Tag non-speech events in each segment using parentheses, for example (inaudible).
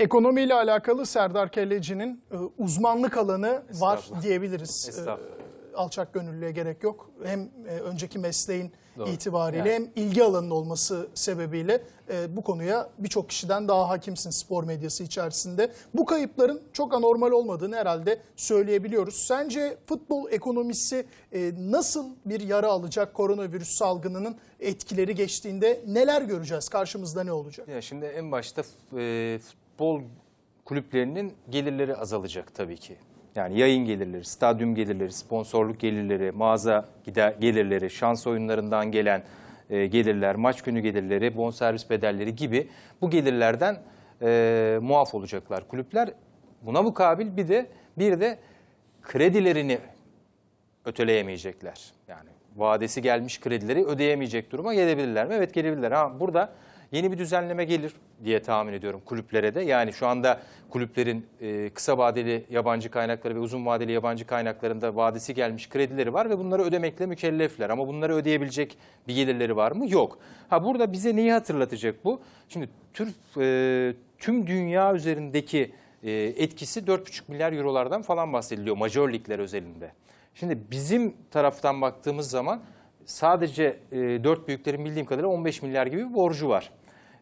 Ekonomiyle alakalı Serdar Kelleci'nin e, uzmanlık alanı var diyebiliriz. E, Alçak gönüllüye gerek yok. Hem e, önceki mesleğin Doğru. itibariyle Yani. hem ilgi alanının olması sebebiyle e, bu konuya birçok kişiden daha hakimsin spor medyası içerisinde. Bu kayıpların çok anormal olmadığını herhalde söyleyebiliyoruz. Sence futbol ekonomisi e, nasıl bir yara alacak koronavirüs salgınının etkileri geçtiğinde neler göreceğiz? Karşımızda ne olacak? Ya şimdi en başta e, futbol kulüplerinin gelirleri azalacak tabii ki. Yani yayın gelirleri, stadyum gelirleri, sponsorluk gelirleri, mağaza gider gelirleri, şans oyunlarından gelen e, gelirler, maç günü gelirleri, bonservis bedelleri gibi bu gelirlerden e, muaf olacaklar kulüpler. Buna mukabil bir de bir de kredilerini öteleyemeyecekler. Yani vadesi gelmiş kredileri ödeyemeyecek duruma gelebilirler mi? Evet gelebilirler. Ha, burada yeni bir düzenleme gelir diye tahmin ediyorum kulüplere de. Yani şu anda kulüplerin e, kısa vadeli yabancı kaynakları ve uzun vadeli yabancı kaynaklarında vadesi gelmiş kredileri var ve bunları ödemekle mükellefler. Ama bunları ödeyebilecek bir gelirleri var mı? Yok. Ha burada bize neyi hatırlatacak bu? Şimdi tür, e, tüm dünya üzerindeki e, etkisi 4,5 milyar eurolardan falan bahsediliyor major ligler özelinde. Şimdi bizim taraftan baktığımız zaman sadece e, dört büyüklerin bildiğim kadarıyla 15 milyar gibi bir borcu var.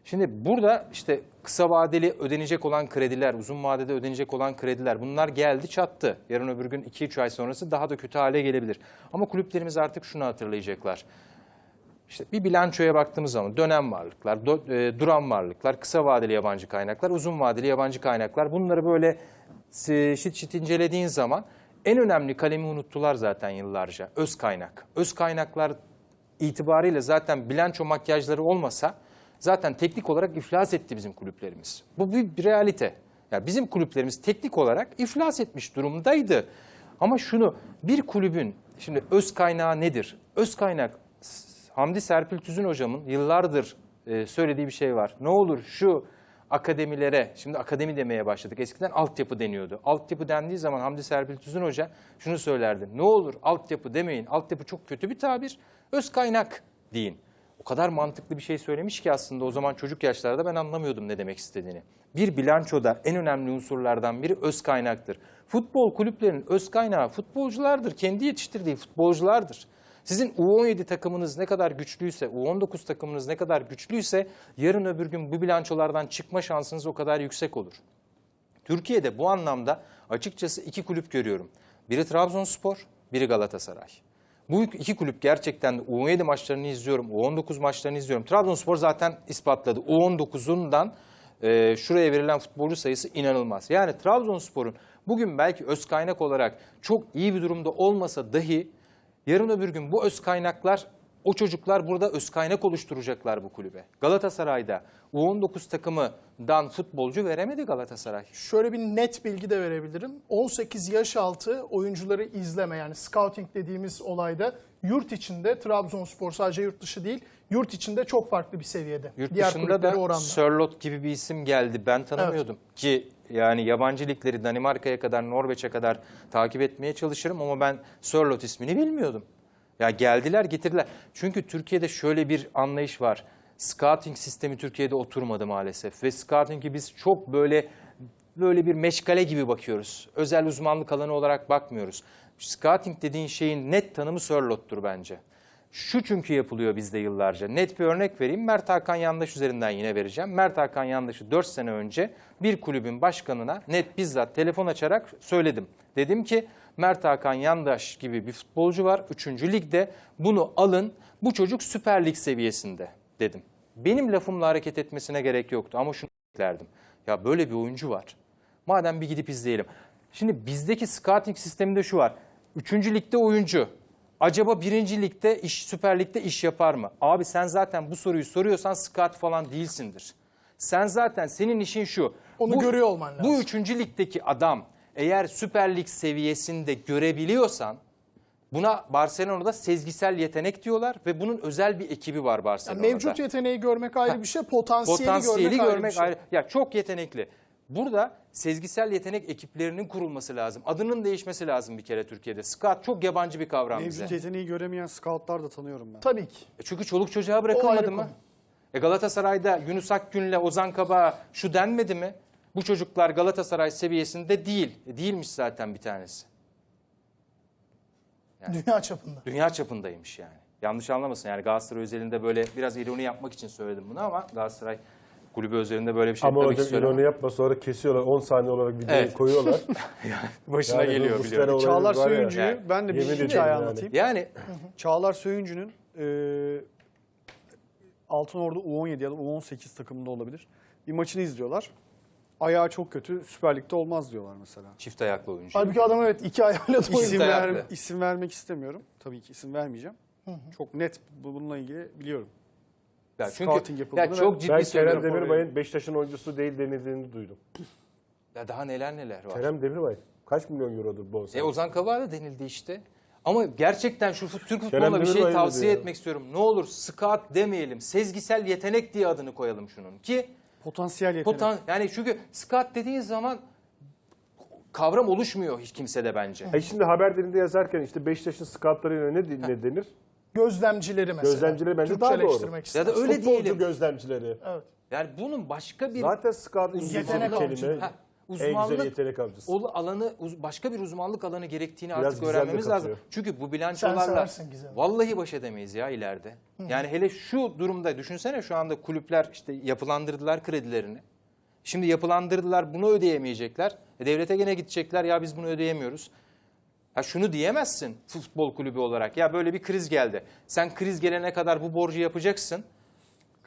Şimdi burada işte kısa vadeli ödenecek olan krediler, uzun vadede ödenecek olan krediler bunlar geldi çattı. Yarın öbür gün 2-3 ay sonrası daha da kötü hale gelebilir. Ama kulüplerimiz artık şunu hatırlayacaklar. İşte bir bilançoya baktığımız zaman dönem varlıklar, do- e, duran varlıklar, kısa vadeli yabancı kaynaklar, uzun vadeli yabancı kaynaklar bunları böyle e, şit şit incelediğin zaman en önemli kalemi unuttular zaten yıllarca. Öz kaynak. Öz kaynaklar itibariyle zaten bilanço makyajları olmasa zaten teknik olarak iflas etti bizim kulüplerimiz. Bu bir, realite. Ya bizim kulüplerimiz teknik olarak iflas etmiş durumdaydı. Ama şunu bir kulübün şimdi öz kaynağı nedir? Öz kaynak Hamdi Serpil Tüzün hocamın yıllardır e, söylediği bir şey var. Ne olur şu akademilere, şimdi akademi demeye başladık. Eskiden altyapı deniyordu. Altyapı dendiği zaman Hamdi Serpil Tüzün hoca şunu söylerdi. Ne olur altyapı demeyin. Altyapı çok kötü bir tabir. Öz kaynak deyin. O kadar mantıklı bir şey söylemiş ki aslında o zaman çocuk yaşlarda ben anlamıyordum ne demek istediğini. Bir bilançoda en önemli unsurlardan biri öz kaynaktır. Futbol kulüplerinin öz kaynağı futbolculardır. Kendi yetiştirdiği futbolculardır. Sizin U17 takımınız ne kadar güçlüyse, U19 takımınız ne kadar güçlüyse yarın öbür gün bu bilançolardan çıkma şansınız o kadar yüksek olur. Türkiye'de bu anlamda açıkçası iki kulüp görüyorum. Biri Trabzonspor, biri Galatasaray. Bu iki kulüp gerçekten de U17 maçlarını izliyorum, U19 maçlarını izliyorum. Trabzonspor zaten ispatladı. U19'undan e, şuraya verilen futbolcu sayısı inanılmaz. Yani Trabzonspor'un bugün belki öz kaynak olarak çok iyi bir durumda olmasa dahi yarın öbür gün bu öz kaynaklar o çocuklar burada öz kaynak oluşturacaklar bu kulübe. Galatasaray'da U19 takımından futbolcu veremedi Galatasaray. Şöyle bir net bilgi de verebilirim. 18 yaş altı oyuncuları izleme yani scouting dediğimiz olayda yurt içinde Trabzonspor sadece yurt dışı değil yurt içinde çok farklı bir seviyede. Yurt Diğer dışında da oranla. Sörlot gibi bir isim geldi. Ben tanımıyordum. Ki yani yabancı ligleri Danimarka'ya kadar, Norveç'e kadar takip etmeye çalışırım ama ben Sörlot ismini bilmiyordum. Ya geldiler getirdiler. Çünkü Türkiye'de şöyle bir anlayış var. Scouting sistemi Türkiye'de oturmadı maalesef. Ve scouting'i biz çok böyle böyle bir meşgale gibi bakıyoruz. Özel uzmanlık alanı olarak bakmıyoruz. Scouting dediğin şeyin net tanımı Sörlot'tur bence. Şu çünkü yapılıyor bizde yıllarca. Net bir örnek vereyim. Mert Hakan Yandaş üzerinden yine vereceğim. Mert Hakan Yandaş'ı 4 sene önce bir kulübün başkanına net bizzat telefon açarak söyledim. Dedim ki Mert Hakan Yandaş gibi bir futbolcu var 3. ligde. Bunu alın. Bu çocuk Süper Lig seviyesinde dedim. Benim lafımla hareket etmesine gerek yoktu ama şunu beklerdim. Ya böyle bir oyuncu var. Madem bir gidip izleyelim. Şimdi bizdeki scouting sisteminde şu var. Üçüncü ligde oyuncu. Acaba birinci ligde iş, Süper Lig'de iş yapar mı? Abi sen zaten bu soruyu soruyorsan scout falan değilsindir. Sen zaten senin işin şu. Onu görüyor olman lazım. Bu üçüncü ligdeki adam eğer Süper Lig seviyesinde görebiliyorsan buna Barcelona'da sezgisel yetenek diyorlar ve bunun özel bir ekibi var Yani Barcelona'da. mevcut yeteneği görmek ayrı bir şey, potansiyeli, Potansiyeli görmek, görmek, ayrı bir şey. ayrı. Ya çok yetenekli. Burada sezgisel yetenek ekiplerinin kurulması lazım. Adının değişmesi lazım bir kere Türkiye'de. Scout çok yabancı bir kavram bize. Mevcut yeteneği göremeyen scoutlar da tanıyorum ben. Tabii ki. E Çünkü çoluk çocuğa bırakılmadı konu. mı? E Galatasaray'da Yunus Akgün'le Ozan Kabak'a şu denmedi mi? Bu çocuklar Galatasaray seviyesinde değil. E, Değilmiş zaten bir tanesi. Dünya çapında. Dünya çapındaymış yani. Yanlış anlamasın yani Galatasaray özelinde böyle biraz ironi yapmak için söyledim bunu ama Galatasaray kulübü özelinde böyle bir şey Ama tabii hocam ironi yapma sonra kesiyorlar 10 saniye olarak videoyu Evet. koyuyorlar. (laughs) Başına Yani geliyor biliyorum. Çağlar. Söyüncü'yü Yani, ben de bir yemin hikaye yani. anlatayım. Yani Çağlar Söyüncü'nün e, Altınordu U17 ya da U18 takımında olabilir. Bir maçını izliyorlar. Ayağı çok kötü. Süper Lig'de olmaz diyorlar mesela. çift ayaklı oyuncu. Halbuki adam evet iki ayağıyla da İsim, oynuyor. ayaklı. ver, isim vermek istemiyorum. Tabii ki isim vermeyeceğim. Çok net bu- bununla ilgili biliyorum. Ya scouting çünkü yapıldığını ya ve çok ciddi ben Kerem söylüyorum. Demirbay'ın Beşiktaş'ın oyuncusu değil denildiğini duydum. Ya daha neler neler var. Kerem Demirbay kaç milyon eurodur bu E Ozan Kabak'a da denildi işte. Ama gerçekten şu fut- Türk futboluna bir şey tavsiye ya. etmek istiyorum. Ne olur scout demeyelim. Sezgisel yetenek diye adını koyalım şunun. Ki Potansiyel yetenek. potan yani çünkü scout dediğin zaman kavram oluşmuyor hiç kimsede bence. E şimdi haber dilinde yazarken işte Beşiktaş'ın scoutlarıyla ne, ne denir? Gözlemcileri mesela. Gözlemcileri bence daha doğru. Ya da öyle Futbolcu diyelim. gözlemcileri. Evet. Yani bunun başka bir Zaten scout İngilizce bir kelime. Ha, En uzmanlık yetenek avcısı. o alanı uz- başka bir uzmanlık alanı gerektiğini Biraz artık öğrenmemiz lazım. Çünkü bu bilançolarla vallahi baş edemeyiz ya ileride. Yani hele şu durumda düşünsene şu anda kulüpler işte yapılandırdılar kredilerini. Şimdi yapılandırdılar bunu ödeyemeyecekler. E, devlete gene gidecekler ya biz bunu ödeyemiyoruz. Ha şunu diyemezsin futbol kulübü olarak. Ya böyle bir kriz geldi. Sen kriz gelene kadar bu borcu yapacaksın.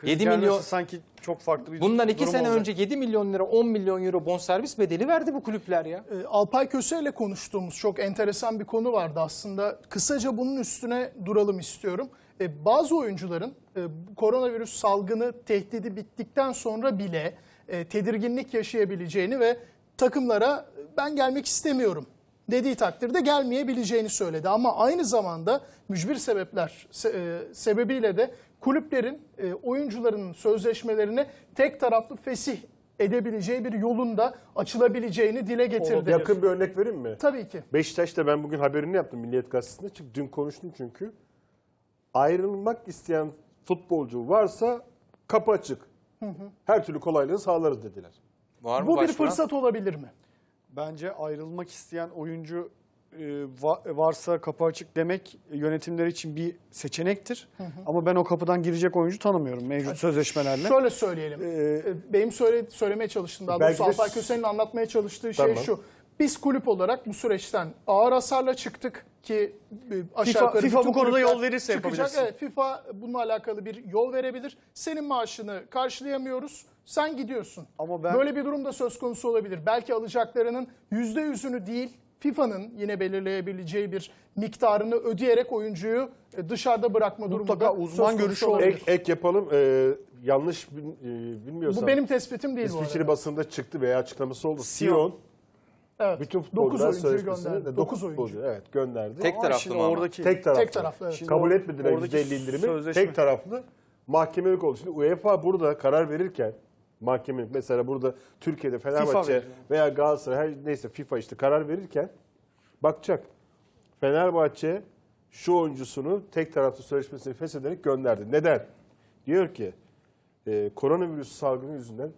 Kriz 7 gelmesi milyon sanki çok farklı bir Bundan 2 durum sene olacak. önce 7 milyon lira 10 milyon euro bonservis bedeli verdi bu kulüpler ya. E, Alpay Köse ile konuştuğumuz çok enteresan bir konu vardı aslında. Kısaca bunun üstüne duralım istiyorum. E, bazı oyuncuların e, koronavirüs salgını tehdidi bittikten sonra bile e, tedirginlik yaşayabileceğini ve takımlara e, ben gelmek istemiyorum dediği takdirde gelmeyebileceğini söyledi. Ama aynı zamanda mücbir sebepler se- e, sebebiyle de kulüplerin e, oyuncuların sözleşmelerini tek taraflı fesih edebileceği bir yolun da açılabileceğini dile getirdi. Yakın bir örnek vereyim mi? Tabii ki. Beşiktaş'ta ben bugün haberini yaptım Milliyet Gazetesi'nde. Çünkü dün konuştum çünkü. Ayrılmak isteyen futbolcu varsa kapı açık. Her türlü kolaylığı sağlarız dediler. Var mı Bu bir başvuran? fırsat olabilir mi? Bence ayrılmak isteyen oyuncu varsa kapı açık demek yönetimler için bir seçenektir. Ama ben o kapıdan girecek oyuncu tanımıyorum mevcut sözleşmelerle. Şöyle söyleyelim. Ee, Benim söyle, söylemeye çalıştığım daha doğrusu Alpay Köse'nin anlatmaya çalıştığı şey Tamam. şu. Biz kulüp olarak bu süreçten ağır hasarla çıktık ki e, aşağı FIFA FIFA bu konuda yol verirse çıkacak. yapabilirsin. Evet FIFA bununla alakalı bir yol verebilir. Senin maaşını karşılayamıyoruz. Sen gidiyorsun. Ama ben- Böyle bir durum da söz konusu olabilir. Belki alacaklarının %100'ünü değil FIFA'nın yine belirleyebileceği bir miktarını ödeyerek oyuncuyu e, dışarıda bırakma durumu Mutlaka da uzman görüşü olabilir. Ek, ek yapalım. Ee, yanlış e, bilmiyorsam. Bu benim tespitim değil bu İsviçre arada. basında çıktı veya açıklaması oldu. Sion. Evet. bütün 9 futbolcular oyuncuyu sözleşmesini gönderdi. de 9 9 oyuncu. evet gönderdi. Tek Ama taraflı şimdi mı oradaki Tek taraflı. Tek taraflı, evet. Şimdi Kabul etmediler oradaki %50 indirimi. sözleşme- Tek taraflı mahkemelik oldu. Şimdi UEFA burada karar verirken mahkemelik mesela burada Türkiye'de Fenerbahçe veya Galatasaray her neyse FIFA işte karar verirken bakacak. Fenerbahçe şu oyuncusunu tek taraflı sözleşmesini feshederek gönderdi. Neden? Diyor ki e, koronavirüs salgını yüzünden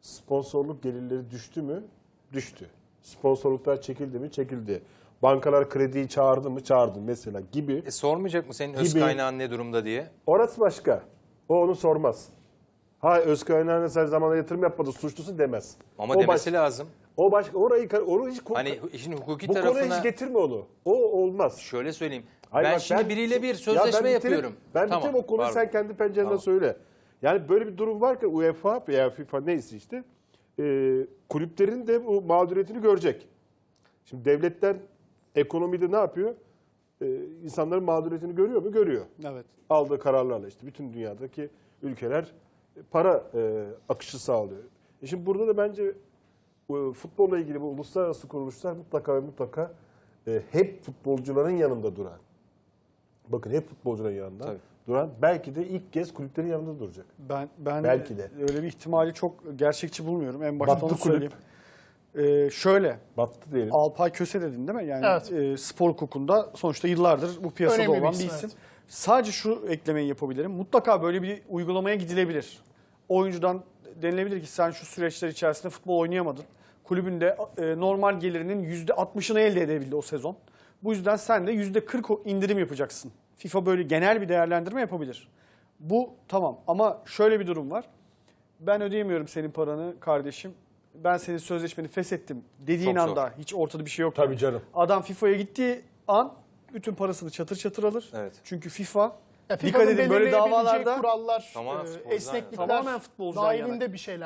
sponsorluk gelirleri düştü mü? Düştü. Sponsorluklar çekildi mi? Çekildi. Bankalar krediyi çağırdı mı? Çağırdı mesela gibi. E, sormayacak mı senin öz Gibi. kaynağın ne durumda diye? Orası başka. O onu sormaz. Ha öz kaynağına sen zamanında yatırım yapmadın suçlusun demez. Ama o demesi baş- lazım. O başka. Orayı onu hiç Hani işin hukuki bu konuya tarafına hiç getirme onu. O olmaz. şöyle söyleyeyim. Hayır ben bak şimdi biriyle bir Ya sözleşme ben bitireyim- yapıyorum. Ben Tamam, bitireyim o konuyu pardon. sen kendi pencerenden Tamam. söyle. Yani böyle bir durum var ki UEFA veya FIFA neyse işte e, kulüplerin de bu mağduriyetini görecek. Şimdi devletler ekonomide ne yapıyor? E, insanların mağduriyetini görüyor mu? Görüyor. Evet. aldığı kararlarla işte bütün dünyadaki ülkeler para e, akışı sağlıyor. E şimdi burada da bence e, futbolla ilgili bu uluslararası kuruluşlar mutlaka ve mutlaka e, hep futbolcuların yanında duran. Bakın hep futbolcuların yanında Tabii. duran. Belki de ilk kez kulüplerin yanında duracak. Ben ben Belki de. öyle bir ihtimali çok gerçekçi bulmuyorum. En başta Battı onu kulüp. söyleyeyim. Ee, şöyle Battı diyelim. Alpay Köse dedin değil mi? Yani Evet. e, spor hukukunda sonuçta yıllardır bu piyasada Önemli bir olan bir isim, isim. evet. Sadece şu eklemeyi yapabilirim. Mutlaka böyle bir uygulamaya gidilebilir. Oyuncudan denilebilir ki sen şu süreçler içerisinde futbol oynayamadın. Kulübünde e, normal gelirinin %60'ını elde edebildi o sezon. Bu yüzden sen de %40 o- indirim yapacaksın. FIFA böyle genel bir değerlendirme yapabilir. Bu tamam ama şöyle bir durum var. Ben ödeyemiyorum senin paranı kardeşim. Ben senin sözleşmeni feshettim dediğin Çok zor. anda hiç ortada bir şey yok. Tabii canım. Adam FIFA'ya gittiği an bütün parasını çatır çatır alır. Evet. Çünkü FIFA Ya dikkat FIFA'nın edin böyle belirleyebileceği davalarda kurallar, Tamamen e, futbolcular esneklikler Tamamen futbolcudan yana. dahilinde bir şeyler